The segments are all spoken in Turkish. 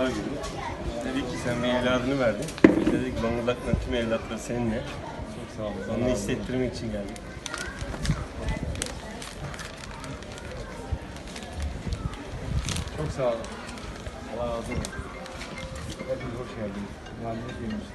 Pazar günü. Dedik ki sen bir evladını verdin. Biz de dedik Zonguldak'ın tüm evlatları seninle. Çok sağ olun. Onu hissettirmek için geldik. Çok sağ olun. Allah razı olsun. Hepiniz hoş geldiniz. Diyeyim işte.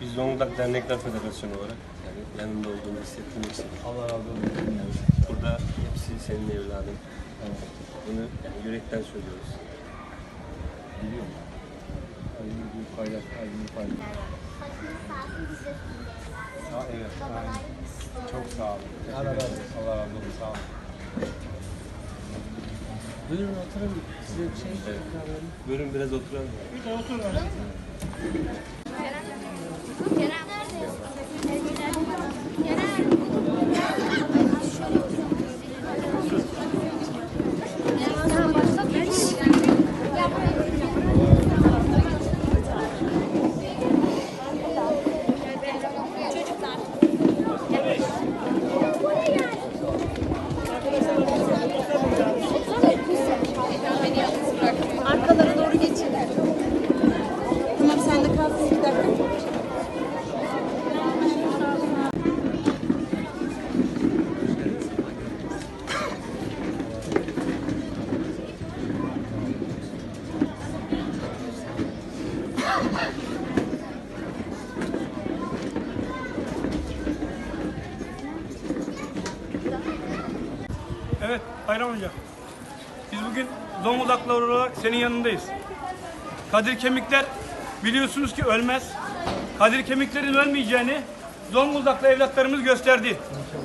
Biz Zonguldak Dernekler Federasyonu olarak yani yanında olduğunu hissettirmek istedik. Allah razı olsun. Yani. Burada hepsi senin evladın. Evet. Bunu yani yürekten söylüyoruz. Biliyorum. Acını bir paylaş, acını paylaş. Ha, evet, aynen. Çok sağ olun. Allah razı olsun. Allah razı olsun. Sağ olun. Buyurun oturun. Size bir şey evet. Buyurun biraz oturalım. Arkalara Evet Bayram Hoca. Biz bugün Zonguldaklılar olarak senin yanındayız. Kadir Kemikler biliyorsunuz ki ölmez. Kadir Kemikler'in ölmeyeceğini Zonguldaklı evlatlarımız gösterdi.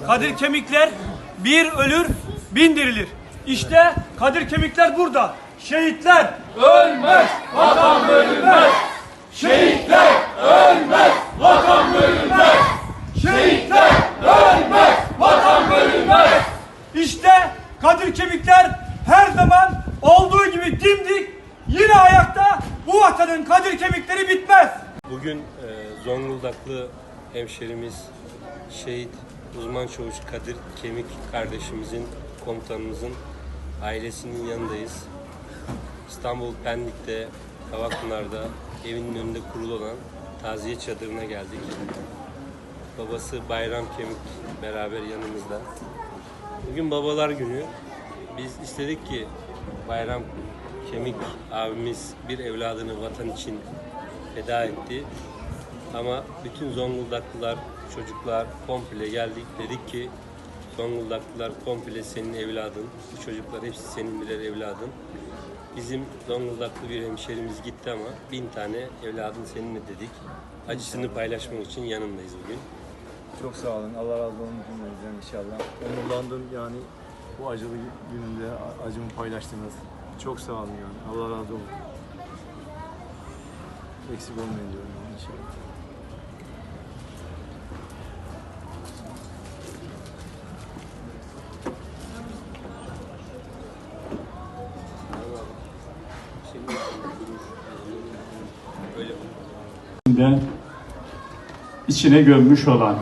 Kadir Kemikler bir ölür bin dirilir. İşte Kadir Kemikler burada. Şehitler ölmez, vatan bölünmez. Şehitler ölmez, vatan bölünmez. Şehitler ölmez, vatan bölünmez. İşte Kadir Kemikler her zaman olduğu gibi dimdik yine ayakta bu vatanın Kadir Kemikleri bitmez. Bugün e, Zonguldaklı hemşerimiz şehit uzman çavuş Kadir Kemik kardeşimizin, komutanımızın ailesinin yanındayız. İstanbul Pendik'te, Kavakpınar'da evinin önünde kurulu olan taziye çadırına geldik. Babası Bayram Kemik beraber yanımızda. Bugün babalar günü. Biz istedik ki Bayram Kemik abimiz bir evladını vatan için feda etti. Ama bütün Zonguldaklılar, çocuklar komple geldik. Dedik ki Zonguldaklılar komple senin evladın. Bu çocuklar hepsi senin birer evladın. Bizim Zonguldaklı bir hemşerimiz gitti ama bin tane evladın seninle dedik. Acısını paylaşmak için yanındayız bugün. Çok sağ olun. Allah razı olsun cümlemizden inşallah. Onurlandım yani bu acılı gününde acımı paylaştınız. Çok sağ olun yani. Allah razı olsun. Eksik olmayın diyorum yani inşallah. İçine gömmüş olan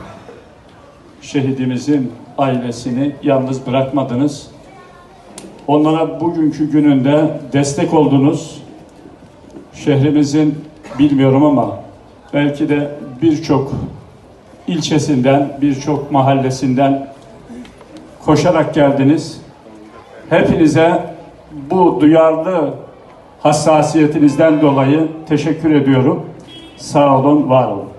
şehidimizin ailesini yalnız bırakmadınız. Onlara bugünkü gününde destek oldunuz. Şehrimizin bilmiyorum ama belki de birçok ilçesinden, birçok mahallesinden koşarak geldiniz. Hepinize bu duyarlı hassasiyetinizden dolayı teşekkür ediyorum. Sağ olun, var olun.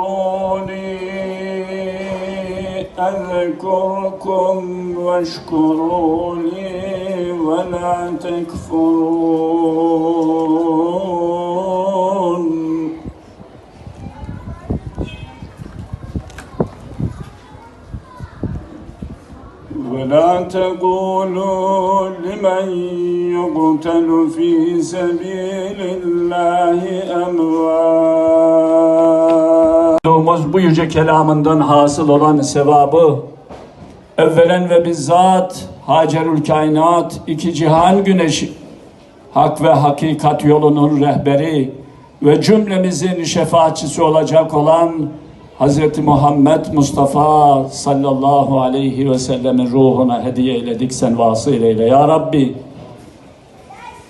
أذكركم واشكروا لي ولا تكفرون. ولا تقولوا لمن يقتل في سبيل الله أموات bu yüce kelamından hasıl olan sevabı evvelen ve bizzat Hacerül Kainat iki cihan güneşi hak ve hakikat yolunun rehberi ve cümlemizin şefaatçisi olacak olan Hz. Muhammed Mustafa sallallahu aleyhi ve sellemin ruhuna hediye eyledik sen vasıl eyle ya Rabbi.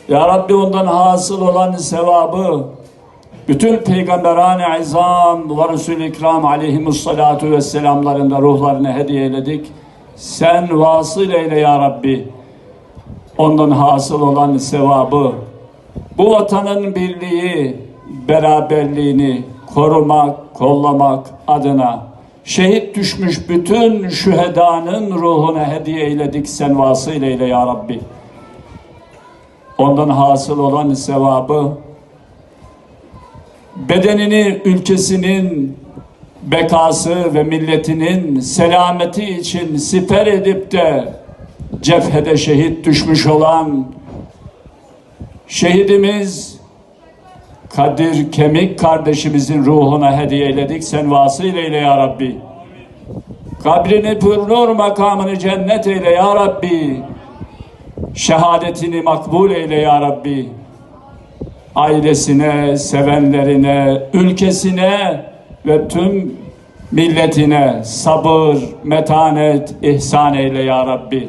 Ya Rabbi ondan hasıl olan sevabı bütün peygamberan-ı izam ve Resul-i İkram aleyhimussalatu vesselamların da ruhlarını hediye eyledik. Sen vasıl eyle ya Rabbi. Ondan hasıl olan sevabı, bu vatanın birliği, beraberliğini korumak, kollamak adına şehit düşmüş bütün şühedanın ruhuna hediye eyledik. Sen vasıl eyle ya Rabbi. Ondan hasıl olan sevabı, bedenini ülkesinin bekası ve milletinin selameti için siper edip de cephede şehit düşmüş olan şehidimiz Kadir Kemik kardeşimizin ruhuna hediye eyledik. Sen vasıl eyle ya Rabbi. Kabrini pürnur makamını cennet eyle ya Rabbi. Şehadetini makbul eyle ya Rabbi ailesine, sevenlerine, ülkesine ve tüm milletine sabır, metanet, ihsan eyle ya Rabbi.